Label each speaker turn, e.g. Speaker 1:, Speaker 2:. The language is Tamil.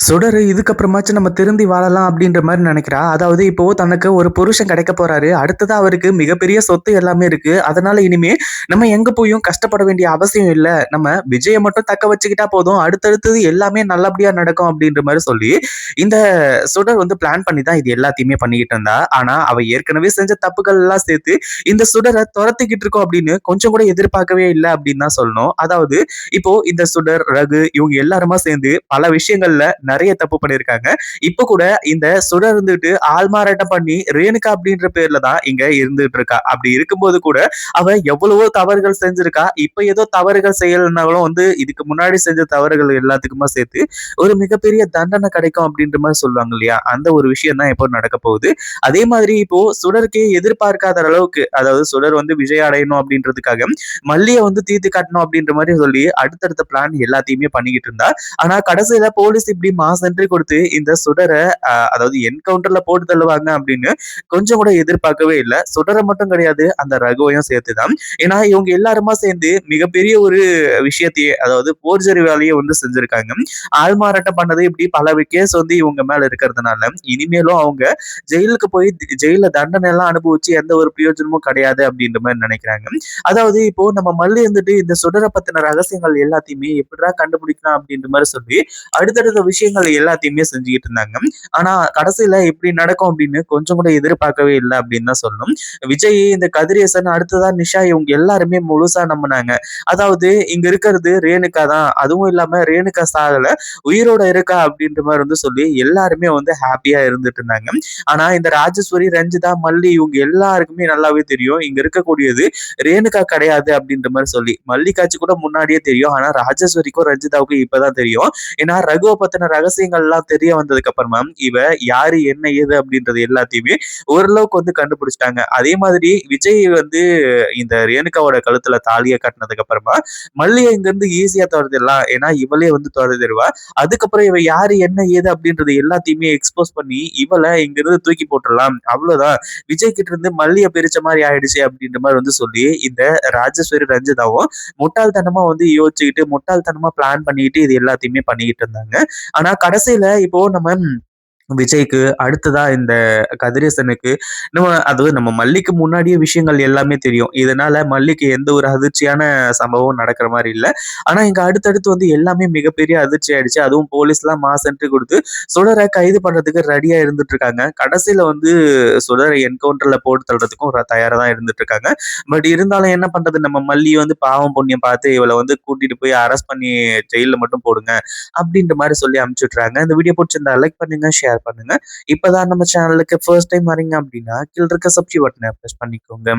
Speaker 1: சுடரு இதுக்கப்புறமாச்சும் நம்ம திருந்தி வாழலாம் அப்படின்ற மாதிரி நினைக்கிறா அதாவது இப்போ தனக்கு ஒரு புருஷன் கிடைக்க போறாரு. அடுத்ததா அவருக்கு மிகப்பெரிய சொத்து எல்லாமே இருக்கு. அதனால இனிமே நம்ம எங்க போயும் கஷ்டப்பட வேண்டிய அவசியம் இல்ல. நம்ம விஜயை மட்டும் தக்க வச்சுக்கிட்டா போதும். அடுத்தடுத்தது எல்லாமே நல்லபடியா நடக்கும் அப்படின்ற மாதிரி சொல்லி, இந்த சுடர் வந்து பிளான் பண்ணி தான் இது எல்லாத்தையுமே பண்ணிக்கிட்டு இருந்தா. ஆனா, அவ ஏற்கனவே செஞ்ச தப்புகள் எல்லாம் சேர்த்து இந்த சுடரை துரத்திக்கிட்டு இருக்கோம் அப்படின்னு கொஞ்சம் கூட எதிர்பார்க்கவே இல்லை அப்படின்னு தான் சொல்லணும். அதாவது இப்போ இந்த சுடர், ரகு இவங்க எல்லாருமா சேர்ந்து பல விஷயங்கள்ல நிறைய தப்பு பண்ணியிருக்காங்க. இப்ப கூட இந்த சுடர் இருந்துட்டு ஆள்மாறாட்டம் பண்ணி ரேணுகா அப்படின்ற பேர்ல தான் இங்க இருந்துட்டு இருக்கா. அப்படி இருக்கும்போது கூட அவ எவ்வளவோ தவறுகள் செஞ்சிருக்கா. இப்ப ஏதோ தவறுகள் செய்யலனாலும் வந்து இதுக்கு முன்னாடி செஞ்ச தவறுகள் எல்லாத்துக்குமா சேர்த்து ஒரு மிகப்பெரிய தண்டனை கிடைக்கும் அப்படின்ற மாதிரி சொல்லுவாங்க இல்லையா? அந்த ஒரு விஷயம் தான் இப்போ நடக்க போகுது. அதே மாதிரி இப்போ சுடருக்கே எதிர்பார்க்காத அளவுக்கு அதாவது சுடர் வந்து விஜய் அடையணும் அப்படின்றதுக்காக மல்லியை வந்து தீர்த்து காட்டணும் அப்படின்ற மாதிரி சொல்லி அடுத்தடுத்த பிளான் எல்லாத்தையுமே பண்ணிக்கிட்டு இருந்தா. ஆனா கடைசியில போலீஸ் இப்படி மாஸ் என்ட்ரி கொடுத்து இந்த சுடரை அதாவது என்கவுண்டர்ல போட்டு தள்ளுவாங்க அப்படின்னு கொஞ்சம் கூட எதிர்பார்க்கவே இல்ல. சுடரை மட்டும் கிடையாது, அந்த ரகுவையும் சேர்த்து தான். ஏன்னா இவங்க எல்லாருமா சேர்ந்து மிகப்பெரிய ஒரு விஷயத்தையே அதாவது போர்ஜரி வேலையை வந்து செஞ்சிருக்காங்க. ஆள்மாறாட்டம் பண்ணது இப்படி பல கேஸ் வந்து இவங்க மேல இருக்கிறதுனால, இனிமேலும் அவங்க ஜெயிலுக்கு போய் ஜெயில்ல தண்டனை எல்லாம் அனுபவிச்சு எந்த ஒரு பிரயோஜனமும் கிடையாது அப்படின்ற மாதிரி நினைக்கிறாங்க. அதாவது இப்போ நம்ம மல்லி இருந்துட்டு இந்த சுடரை பத்தின ரகசியங்கள் எல்லாத்தையுமே எப்படிடா கண்டுபிடிக்கலாம் அப்படின்ற மாதிரி சொல்லி அடுத்தடுத்த விஷயம் விஷயங்கள் எல்லாத்தையுமே செஞ்சுக்கிட்டு இருந்தாங்க. ஆனா கடைசியில இப்படி நடக்கும் அப்படின்னு கொஞ்சம் கூட எதிர்பார்க்கவே இல்ல அப்படின்னு தான் சொல்லணும். விஜய், இந்த கதிரேசன், அடுத்ததா நிஷா இவங்க எல்லாருமே முழுசா நம்புனாங்க. அதாவது இங்க இருக்கிறது ரேணுகா தான். அதுவும் இல்லாம ரேணுகா சாகல. உயிரோட இருக்கா அப்படின்ற மாதிரி வந்து சொல்லி எல்லாருமே வந்து ஹாப்பியா இருந்துட்டு இருந்தாங்க. ஆனா இந்த ராஜேஸ்வரி, ரஞ்சிதா, மல்லி இவங்க எல்லாருக்குமே நல்லாவே தெரியும். இங்க இருக்கக்கூடியது ரேணுகா கிடையாது அப்படின்ற மாதிரி சொல்லி. மல்லிகாச்சு கூட முன்னாடியே தெரியும். ஆனா ராஜேஸ்வரிக்கும், ரஞ்சிதாவுக்கும் இப்பதான் தெரியும். ஏன்னா ரகுவ பத்தின ரகசியங்கள் எல்லாம் தெரிய வந்ததுக்கு அப்புறமா இவ யாரு, என்ன, ஏது அப்படின்றது எல்லாத்தையுமே ஓரளவுக்கு வந்து கண்டுபிடிச்சிட்டாங்க அதே மாதிரி விஜய் வந்து இந்த ரேணுகாவோட கழுத்துல தாலிய கட்டினதுக்கு அப்புறமா மல்லிய இங்கிருந்து ஈஸியா தொரத்திடலாம். ஏன்னா இவளே வந்து தொரத்திருவா. அதுக்கப்புறம் இவ யாரு, என்ன, ஏது அப்படின்றது எல்லாத்தையுமே எக்ஸ்போஸ் பண்ணி இவள இங்கிருந்து தூக்கி போட்டுடலாம் அவ்வளவுதான். விஜய் கிட்ட இருந்து மல்லிய பிரிச்ச மாதிரி ஆயிடுச்சு அப்படின்ற மாதிரி வந்து சொல்லி இந்த ராஜேஸ்வரி, ரஞ்சிதாவும் முட்டாள்தனமா வந்து யோசிச்சுக்கிட்டு, முட்டாள்தனமா பிளான் பண்ணிக்கிட்டு இது எல்லாத்தையுமே பண்ணிக்கிட்டு இருந்தாங்க. ஆனா கடைசியில இப்போ நம்ம விஜய்க்கு, அடுத்ததா இந்த கதிரேசனுக்கு நம்ம அதாவது நம்ம மல்லிக்கு முன்னாடியே விஷயங்கள் எல்லாமே தெரியும். இதனால மல்லிக்கு எந்த ஒரு அதிர்ச்சியான சம்பவம் நடக்கிற மாதிரி இல்லை ஆனா இங்க அடுத்தடுத்து வந்து எல்லாமே மிகப்பெரிய அதிர்ச்சி ஆயிடுச்சு. அதுவும் போலீஸ்லாம் மாஸ் என்ட்ரி கொடுத்து சுடரை கைது பண்றதுக்கு ரெடியா இருந்துட்டு இருக்காங்க. கடைசியில வந்து சுடரை என்கவுண்டர்ல போட்டு தள்ளுறதுக்கும் தயாரா தான் இருந்துட்டு இருக்காங்க. பட் இருந்தாலும் என்ன பண்றது நம்ம மல்லி வந்து பாவம் புண்ணியம் பார்த்து இவளை வந்து கூட்டிட்டு போய் அரெஸ்ட் பண்ணி ஜெயில மட்டும் போடுங்க. அப்படின்ற மாதிரி சொல்லி அனுப்பிச்சுட்டுறாங்க இந்த வீடியோ பிடிச்சிருந்தா லைக் பண்ணுங்க, ஷேர் பண்ணுங்க. இப்பதான் நம்ம சேனலுக்கு ஃபர்ஸ்ட் டைம் வரீங்க அப்படின்னா, கீழ இருக்க சப்ஸ்கிரைப் பட்டனை ப்ரெஸ் பண்ணிக்கோங்க.